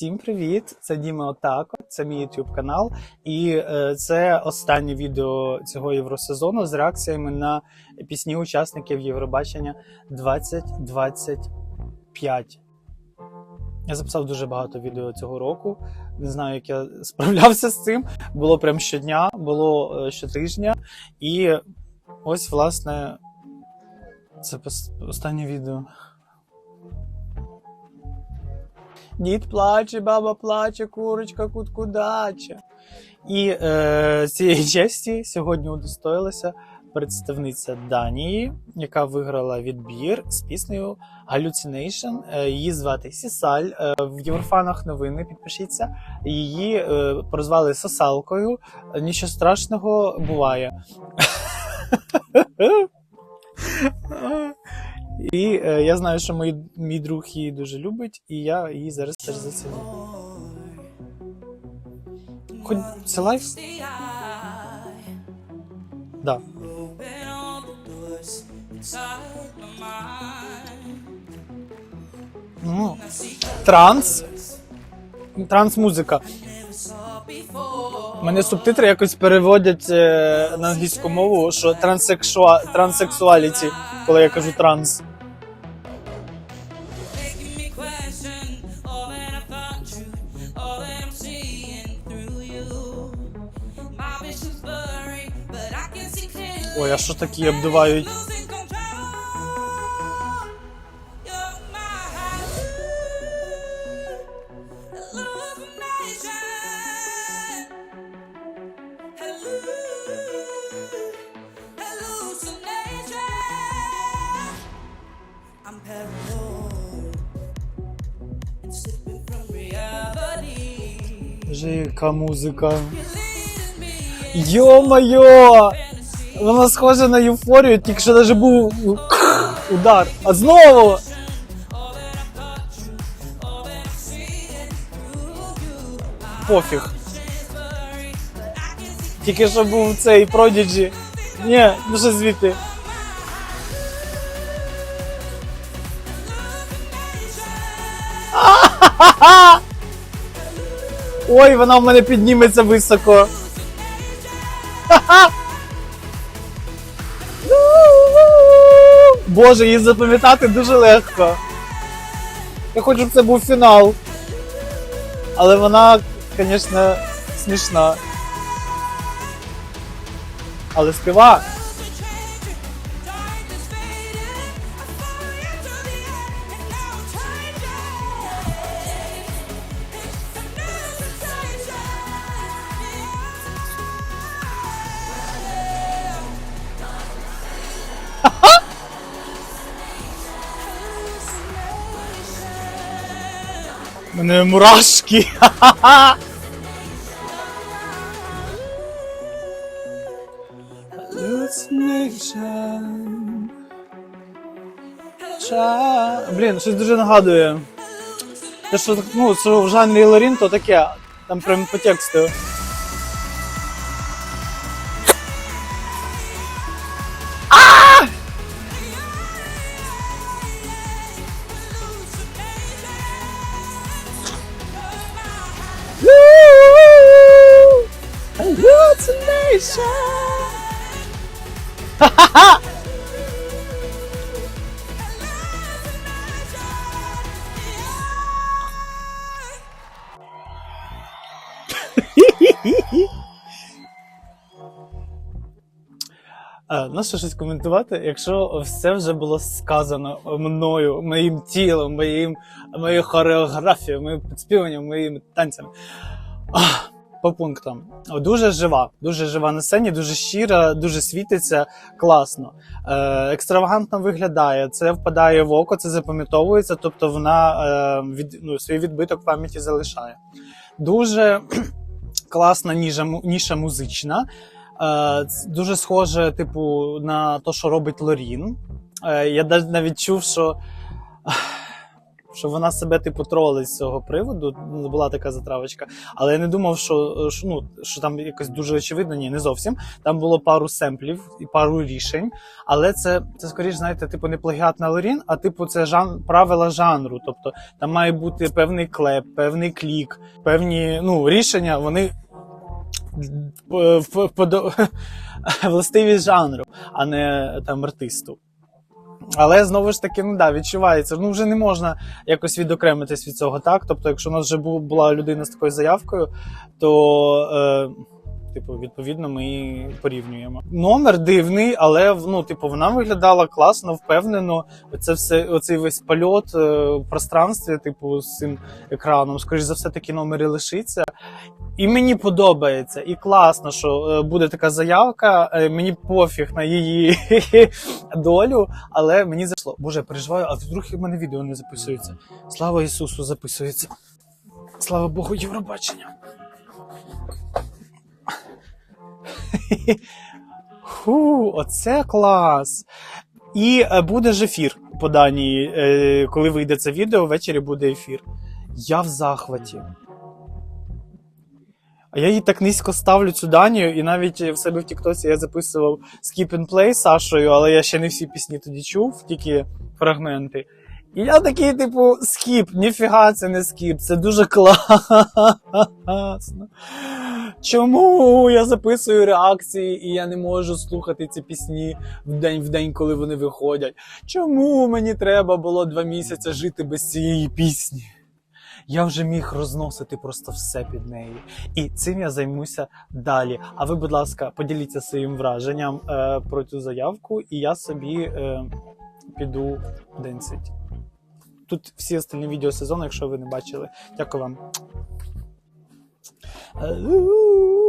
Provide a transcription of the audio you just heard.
Всім привіт! Це Діма Отако, це мій YouTube канал, і е, це останнє відео цього євросезону з реакціями на пісні учасників Євробачення 2025. Я записав дуже багато відео цього року. Не знаю, як я справлявся з цим. Було прям щодня, було е, щотижня. І ось, власне, це останнє відео. Дід плаче, баба плаче, курочка кутку даче. І е, цієї честі сьогодні удостоїлася представниця Данії, яка виграла відбір з піснею. Е, її звати Сісаль. Е, в Єврофанах новини підпишіться. Її е, прозвали Сосалкою. Нічого страшного буває. І е, я знаю, що мій, мій друг її дуже любить, і я її зараз теж заціню. Хоч це лайф? Да. Ну, транс. Транс-музика. Мене субтитри якось переводять е, на англійську мову, що транссексуаліті, коли я кажу транс. Ой, а що такі. Боже, яка музика. You're Вона схожа на єуфорію, тільки що навіть був удар. А знову! Пофіг. Тільки що був цей продіджі. Ні, ну що звідти. Ой, вона в мене підніметься високо. Боже, її запам'ятати дуже легко. Я хочу, щоб це був фінал. Але вона, звісно, смішна. Але співа. Мене мурашки. Блін, щось дуже нагадує. Те, що, ну, що в жанрі Лорін, то таке, там прям по тексту. А, ну що щось коментувати, якщо все вже було сказано мною, моїм тілом, моїм, моєю хореографією, моїм підспіванням, моїми танцями. Ах, по пунктам. Дуже жива, дуже жива на сцені, дуже щира, дуже світиться, класно. Е, екстравагантно виглядає, це впадає в око, це запам'ятовується, тобто вона е, від, ну, свій відбиток в пам'яті залишає. Дуже класна ніжа, ніша музична. Е, дуже схоже, типу, на те, що робить Лорін. Е, я навіть чув, що що вона себе типу тролить з цього приводу. Ну, Була така затравочка. Але я не думав, що, що, ну, що там якось дуже очевидно, ні, не зовсім. Там було пару семплів і пару рішень. Але це, це скоріш, знаєте, типу не плагіат на Лорін, а типу це жан, правила жанру. Тобто там має бути певний клеп, певний клік, певні ну, рішення, вони властивість жанру, а не там артисту. Але знову ж таки, ну да, відчувається. Ну вже не можна якось відокремитись від цього, так? Тобто, якщо у нас вже була людина з такою заявкою, то. Е, Типу, відповідно, ми порівнюємо. Номер дивний, але ну, типу, вона виглядала класно, впевнено. Оце все, оцей весь польот е, в пространстві, типу, з цим екраном. Скоріш за все, такі номери лишиться. І мені подобається, і класно, що е, буде така заявка. Е, мені пофіг на її долю, але мені зайшло. Боже, я переживаю, а вдруг в мене відео не записується. Слава Ісусу, записується. Слава Богу, Євробачення. Ху, оце клас. І е, буде ж ефір по Данії. Коли вийде це відео, ввечері буде ефір. Я в захваті. А я її так низько ставлю цю Данію, і навіть в себе в Тіктоці я записував Skip and Play з Сашою, але я ще не всі пісні тоді чув, тільки фрагменти. І я такий, типу, скіп, ніфіга це не скіп, це дуже класно. Чому я записую реакції і я не можу слухати ці пісні в день в день, коли вони виходять? Чому мені треба було два місяці жити без цієї пісні? Я вже міг розносити просто все під неї. І цим я займуся далі. А ви, будь ласка, поділіться своїм враженням е, про цю заявку, і я собі е, піду денсить. Тут всі остальні відео сезону, якщо ви не бачили. Дякую вам. Е,